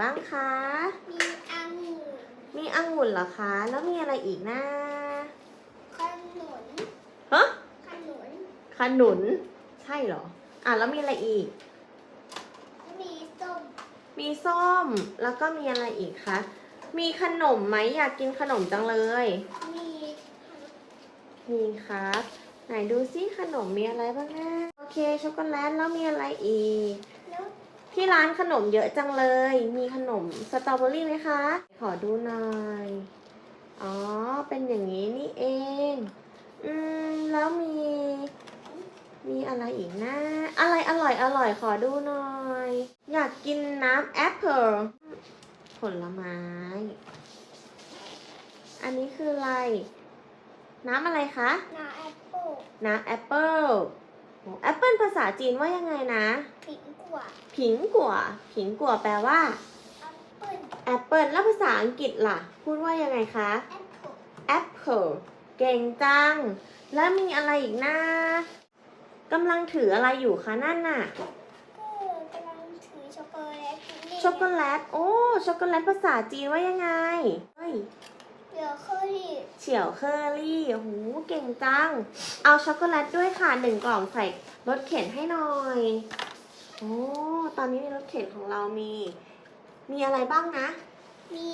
บ้างคะ มีองุ่นมีองุ่นเหรอคะ แล้วมีอะไรอีกนะขนุนฮะขนุนขนุน ใช่เหรอ อะแล้วมีอะไรอีก มีส้ม มีส้ม แล้วก็มีอะไรอีกคะ มีขนมไหมอยากกินขนมจังเลย มีมีครับ ไหนดูซิขนมมีอะไรบ้างนะ โอเคช็อกโกแลตแล้วมีอะไรอีกแล้ว ที่ร้านขนมเยอะจังเลย มีขนมสตรอเบอรี่ไหมคะ ขอดูหน่อย อ๋อ เป็นอย่างนี้นี่เอง อืม แล้วมี มีอะไรอีกนะ อะไรอร่อยอร่อยขอดูหน่อย อยากกินน้ำแอปเปิลผลไม้ อันนี้คืออะไร น้ำอะไรคะนาแอปเปิ้ลน้ำแอปเปิลโอ้ แอปเปิลภาษาจีนว่ายังไงนะ ผิงกว่าผิงกัวผิงกัวแปลว่าแอปเปิ้ลแอปเปิลแล้วภาษาอังกฤษล่ะ พูดว่ายังไงคะแอปเปิ้ล Apple เก่งจัง แล้วมีอะไรอีกนะกำลังถืออะไรอยู่คะนั่นน่ะก็กำลังถือช็อกโกแลตนี่ช็อกโกแลตโอ้ช็อกโกแลตภาษาจีนว่ายังไงเฮ้ยเดี๋ ยวเคยเฉียวเคอรี่โอ้โหเก่งจัง เอาช็อกโกแลตด้วยค่ะหนึ่งกล่องใส่รถเข็นให้หน่อย โอ้ ตอนนี้ในรถเข็นของเรามี มีอะไรบ้างนะ มี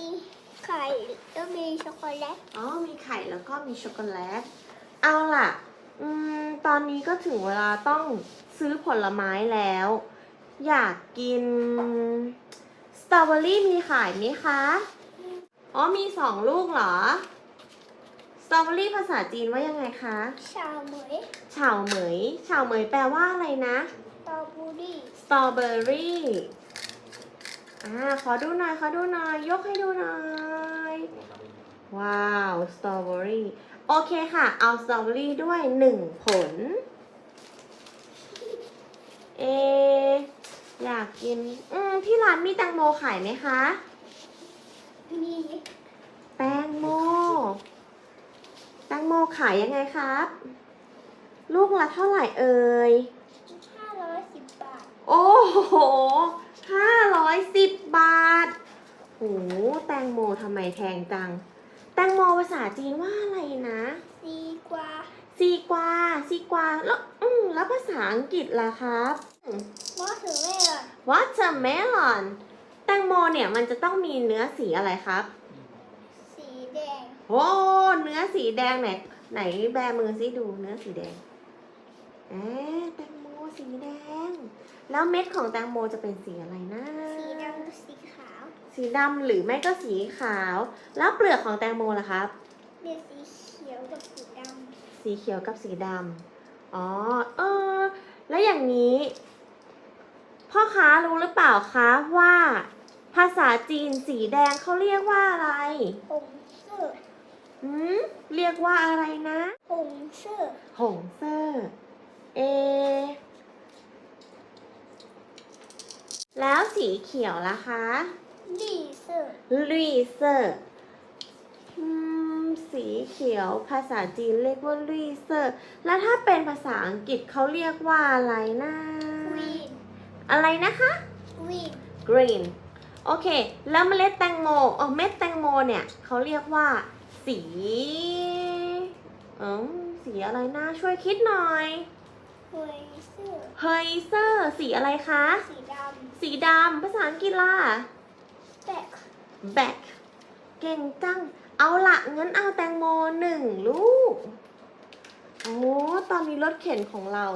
ไข่แล้วมีช็อกโกแลต อ๋อ มีไข่แล้วก็มีช็อกโกแลต เอาล่ะ อืม ตอนนี้ก็ถึงเวลาต้องซื้อผลไม้แล้ว อยากกิน สตรอเบอรี่มีขายไหมคะ อ๋อมีสองลูกเหรอ สตรอเบอรี่ภาษาจีนว่ายังไงคะชาเหมยเฉาเหมยเฉาเหมยแปลว่าอะไรนะ ตอบูรี่สตรอเบอรี่อ่าขอดูหน่อย ขอดูหน่อย ยกให้ดูหน่อย ว้าว สตรอเบอรี่ โอเคค่ะ เอาสตรอเบอรี่ด้วยหนึ่งผล เอะอยากกิน อืม ที่ร้านมีแตงโมขายไหมคะมี แตงโมแตงโมขายยังไงครับ ลูกละเท่าไหร่เอ่ยห้าร้อยสิบบาท โอ้โหห้าร้อยสิบบาทโหแตงโมทำไมแพงจัง แตงโมภาษาจีนว่าอะไรนะดีกว่าซีกวา ซีกวา แล้วอืมแล้วภาษาอังกฤษล่ะครับอืมมอถือไม่เลย watermelon แต งโมเนี่ยมันจะต้องมีเนื้อสีอะไรครับ สีแดง โอ้เนื้อสีแดงไหนไหนแบมือซิดูเนื้อสีแดงเอ๊ะแตงโมสีแดง แล้วเม็ดของแตงโมจะเป็นสีอะไรนะ สีดำสีขาว สีดำหรือไม่ก็สีขาว แล้วเปลือกของแตงโมล่ะครับเป็นสีเขียวกับสีดสีเขียวกับสีดำอ๋อ เออ แล้วอย่างนี้ พ่อค้ารู้หรือเปล่าคะว่า ภาษาจีนสีแดงเขาเรียกว่าอะไรำผงเสื้อหืมเรียกว่าอะไรนะผงเสื้อหงเซอร์เอ แล้วสีเขียวล่ะคะลี่เสื้อลีเซอร์อืมสีเขียวภาษาจีนเรียกว่าลีเซอร์แล้วถ้าเป็นภาษาอังกฤษเขาเรียกว่าอะไรนะวีนอะไรนะคะวีน green โอเค แล้วเมล็ดแตงโมเออเม็ดแตงโมเนี่ยเขาเรียกว่าสีเออสีอะไรนะช่วยคิดหน่อยเฮยเสื้อเฮยเซอร์สีอะไรคะ สีดสีดำภาษาอังกฤษล่ะำแบก back เก่งจัง เอาละงั้นเอาแตงโมหนึ่งลูก โอ้ ตอนนี้รถเข็นของเรา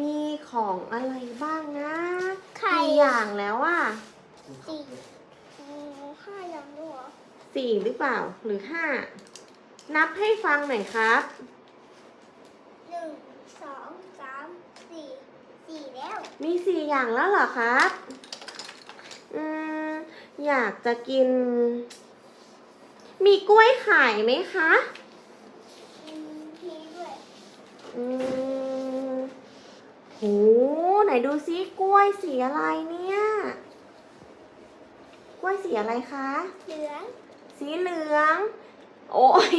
มีของอะไรบ้างนะ ไข่กี่อย่างแล้วอะ สี่อืมห้าอย่างด้วยเหรอสี่หรือเปล่าหรือห้านับให้ฟังหน่อยครับหนึ่งสองสามสี่สี่แล้ว มีสี่อย่างแล้วเหรอครับอืมอยากจะกิน มีกล้วยขายไหมคะอืมมีด้วยอืมโหไหนดูซิกล้วยสีอะไรเนี่ย กล้วยสีอะไรคะ เหลือง สีเหลือง โอ้ย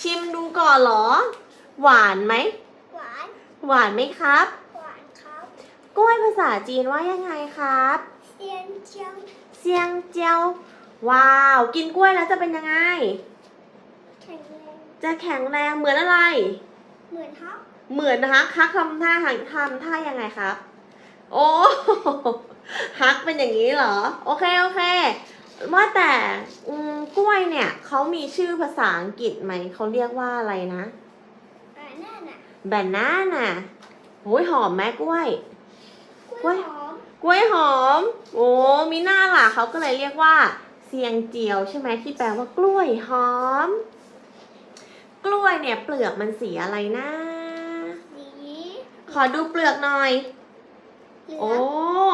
ชิมดูก่อนเหรอ หวานไหม หวาน หวานไหมครับ หวานครับ กล้วยภาษาจีนว่ายังไงครับสจียนเจียงเซียงเจียว ว้าว กินกล้วยแล้วจะเป็นยังไง แข็งแรง จะแข็งแรงเหมือนอะไร เหมือนฮอกเหมือนนะคะฮักทำท่าหักทำท่ายังไงครับ โอ้ ฮักเป็นอย่างนี้เหรอ โอเค โอเค ว่าแต่อืมกล้วยเนี่ยเขามีชื่อภาษาอังกฤษไหม เขาเรียกว่าอะไรนะอ่านั่นน่ะแบนนาน่ะโอ้ยหอมไหมกล้วย กล้วยหอม กล้วยหอม โอ้มีหน้าล่ะเขาก็เลยเรียกว่าเสียงเจียวใช่ไหมที่แปลว่ากล้วยหอม กล้วยเนี่ยเปลือกมันสีอะไรนะสีขอดูเปลือกหน่อยเหลืโอ้อ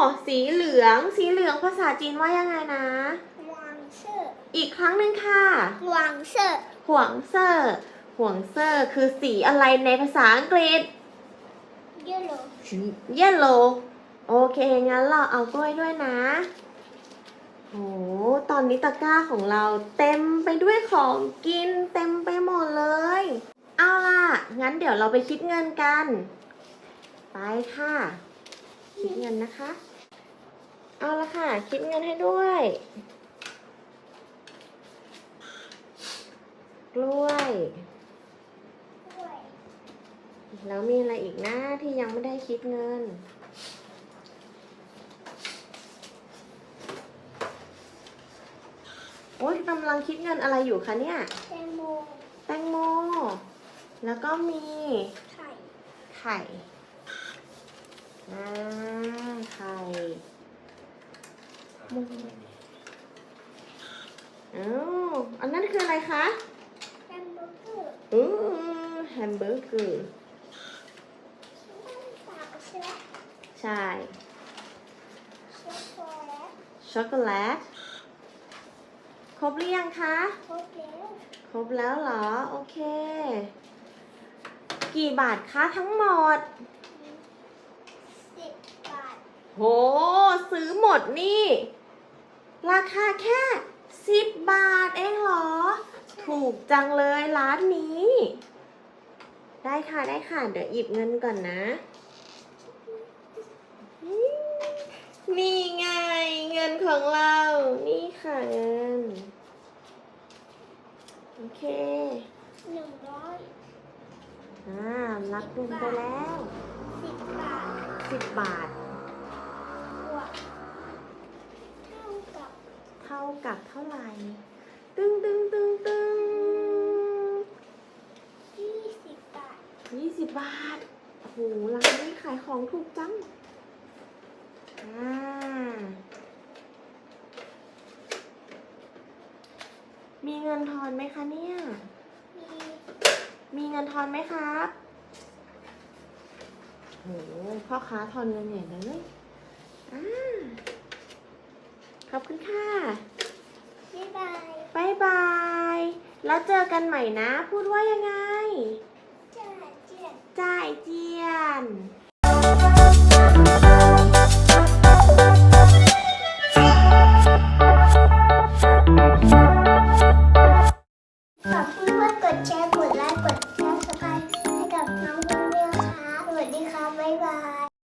ง สีเหลือง สีเหลืองภาษาจีนว่ายังไงนะหวางเสื้ออีกครั้งหนึ่งค่ะหวางเสื้อห่วงเซอร์ห่วงเซอร์คือสีอะไรในภาษาอังกฤษเยลโล่ yellow โอเค งั้นเราเอากล้วยด้วยนะโหตอนนี้ตะกร้าของเราเต็มไปด้วยของกินเต็มไปหมดเลย เอาล่ะ งั้นเดี๋ยวเราไปคิดเงินกัน ไปค่ะ คิดเงินนะคะ เอาละค่ะ คิดเงินให้ด้วยกล้วย กล้วย แล้วมีอะไรอีกนะที่ยังไม่ได้คิดเงิน โอ๊ยกำลังคิดเงินอะไรอยู่คะเนี่ย แตงโม แตงโม แล้วก็มี ไข่ ไข่อ่าไข่ มุมอ้าวอันนั้นคืออะไรคะแฮมเบอร์เกอร์อือแฮมเบอร์เกอร์บ้านสาวใช่ไหมใช่ช็อกโกแลตช็อกโกแลตครบหรือยังคะ ครบแล้ว ครบแล้วเหรอ โอเค กี่บาทคะทั้งหมดสิบบาท โห ซื้อหมดนี่ ราคาแค่สิบบาทเองเหรอ ถูกจังเลยร้านนี้ ได้ค่ะได้ค่ะ เดี๋ยวหยิบเงินก่อนนะอืมนี่ไงเงินของเรา นี่ค่ะเงิน โอเคหนึ่งร้อยอ่ารับเงินไปแล้วสิบบาทสิบบาทบวกเท่ากับเท่า กับเท่าไหร่ ตึ้งตึ้งตึ้งตึ้งยี่สิบบาทยี่สิบบาทโอ้โหร้านนี้ขายของถูกจังอ่ามีเงินทอนไหมคะเนี่ย มีมีเงินทอนไหมครับโหพ่อค้าทอนเงินใหญ่เลย อ่า ขอบคุณค่ะ บ๊ายบายบายบาย แล้วเจอกันใหม่นะ พูดว่ายังไง จ้าเจียน จ่ายเจียน